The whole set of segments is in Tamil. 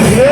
minha.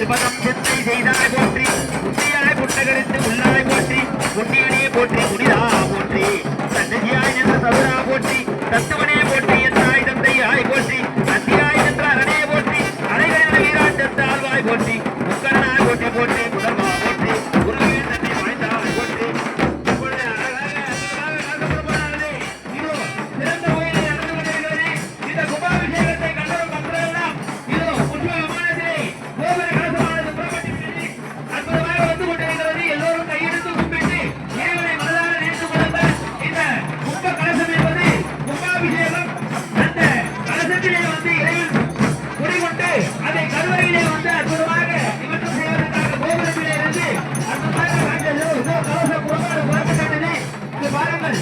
திருமதம் சித்தை செய்தாய் போற்றி உண்மையாய் புட்டகரித்து உள்ளாய் போற்றி உண்மையனே போற்றி புனிதா போற்றி சன்னதியாய் நின்ற சதுரா போற்றி தத்துவனே போற்றி இடையில் குடிகொண்டு அதை கருவறையிலே வந்து அற்புதமாக இவற்றை செய்வதற்காக கோபுரத்திலே இருந்து அற்புதமாக காட்டியது கவச புறப்பாடு பார்த்து காட்டினேன் இது பாருங்கள்.